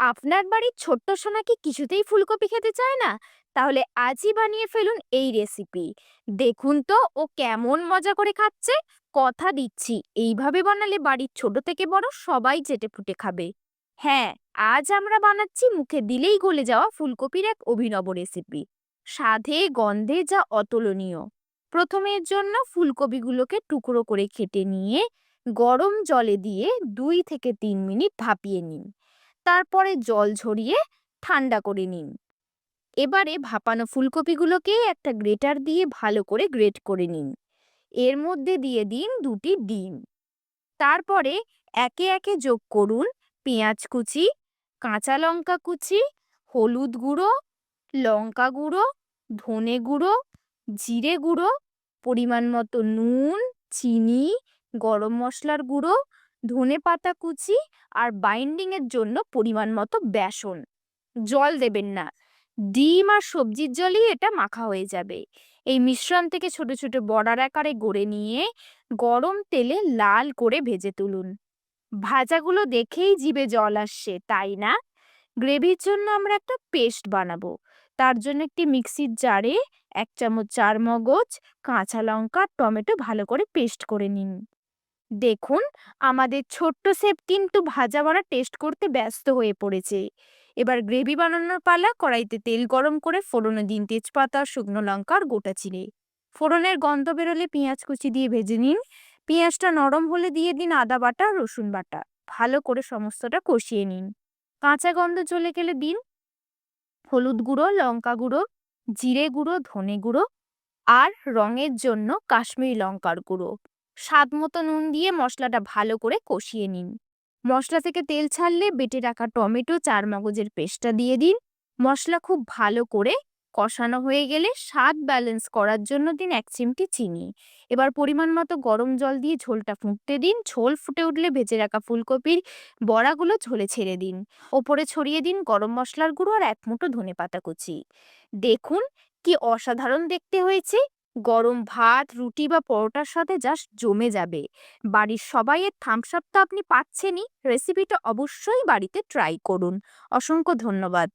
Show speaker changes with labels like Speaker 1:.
Speaker 1: আপনার বাড়ির ছোট্ট সোনা কি কিছুতেই ফুলকপি খেতে চায় না? তাহলে আজই বানিয়ে ফেলুন এই রেসিপি। দেখুন তো ও কেমন মজা করে খাচ্ছে। কথা দিচ্ছি, এইভাবে বানালে বাড়ির ছোট থেকে বড় সবাই চেটে ফুটে খাবে। হ্যাঁ আজ আমরা বানাচ্ছি মুখে দিলেই গলে যাওয়া ফুলকপির এক অভিনব রেসিপি। স্বাদে, গন্ধে যা অতুলনীয়। প্রথমে এর জন্য ফুলকপিগুলোকে টুকরো করে কেটে নিয়ে গরম জলে দিয়ে দুই থেকে তিন মিনিট ভাপিয়ে নিন। তারপরে জল ঝরিয়ে ঠান্ডা করে নিন। এবারে ভাপানো ফুলকপিগুলোকে একটা গ্রেটার দিয়ে ভালো করে গ্রেট করে নিন। এর মধ্যে দিয়ে দিন দুটি ডিম। তারপরে একে একে যোগ করুন পেঁয়াজ কুচি, কাঁচা লঙ্কা কুচি, হলুদ গুঁড়ো, লঙ্কা গুঁড়ো, ধনে গুঁড়ো, জিরে গুঁড়ো, পরিমাণ মতো নুন, চিনি, গরম মশলার গুঁড়ো ধনে পাতা কুচি আর বাইন্ডিংয়ের জন্য পরিমাণ মতো বেসন। জল দেবেন না। ডিম আর সবজির জলই এটা মাখা হয়ে যাবে। এই মিশ্রণ থেকে ছোট ছোট বড়ার আকারে গড়ে নিয়ে গরম তেলে লাল করে ভেজে তুলুন। ভাজাগুলো দেখেই জিভে জল আসছে, তাই না? গ্রেভির জন্য আমরা একটা পেস্ট বানাবো। তার জন্য একটি মিক্সির জারে এক চামচ চার মগজ কাঁচা লঙ্কা টমেটো ভালো করে পেস্ট করে নিন। দেখুন, আমাদের ছোট্ট শেফ কিন্তু ভাজা বড়া টেস্ট করতে ব্যস্ত হয়ে পড়েছে। এবার গ্রেভি বানানোর পালা, কড়াইতে তেল গরম করে ফোড়নে দিন তেজপাতা, শুকনো লঙ্কা আর গোটা চিড়ে ফোড়নের গন্ধ বেরোলে পেঁয়াজ কুচি দিয়ে ভেজে নিন। পেঁয়াজটা নরম হলে দিয়ে দিন আদা বাটা, রসুন বাটা। ভালো করে সমস্তটা কষিয়ে নিন। কাঁচা গন্ধ চলে গেলে দিন হলুদ গুঁড়ো, লঙ্কা গুঁড়ো, জিরে গুঁড়ো, ধনে গুঁড়ো আর রঙের জন্য কাশ্মীরি লঙ্কার গুঁড়ো। স্বাদ মতো নুন দিয়ে মশলাটা ভালো করে কষিয়ে নিন। মশলা থেকে তেল ছাড়লে বেটে রাখা টমেটো চার মগজের পেস্টটা দিয়ে দিন। মশলা খুব ভালো করে কষানো হয়ে গেলে স্বাদ ব্যালেন্স করার জন্য দিন এক চিমটি চিনি। এবার পরিমাণ মতো গরম জল দিয়ে ঝোলটা ফুটতে দিন। ঝোল ফুটে উঠলে ভেজে রাখা ফুলকপির বড়াগুলো ঝোলে ছেড়ে দিন। ওপরে ছড়িয়ে দিন গরম মশলার গুঁড়ো আর এক মুঠো ধনে পাতা কুচি। দেখুন কি অসাধারণ দেখতে হয়েছে। গরম ভাত, রুটি বা পরোটার সাথে জাস্ট জমে যাবে। বাড়ির সবাইয়ের থামস আপ তো আপনি পাচ্ছেনই। রেসিপিটা অবশ্যই বাড়িতে ট্রাই করুন। অসংখ্য ধন্যবাদ।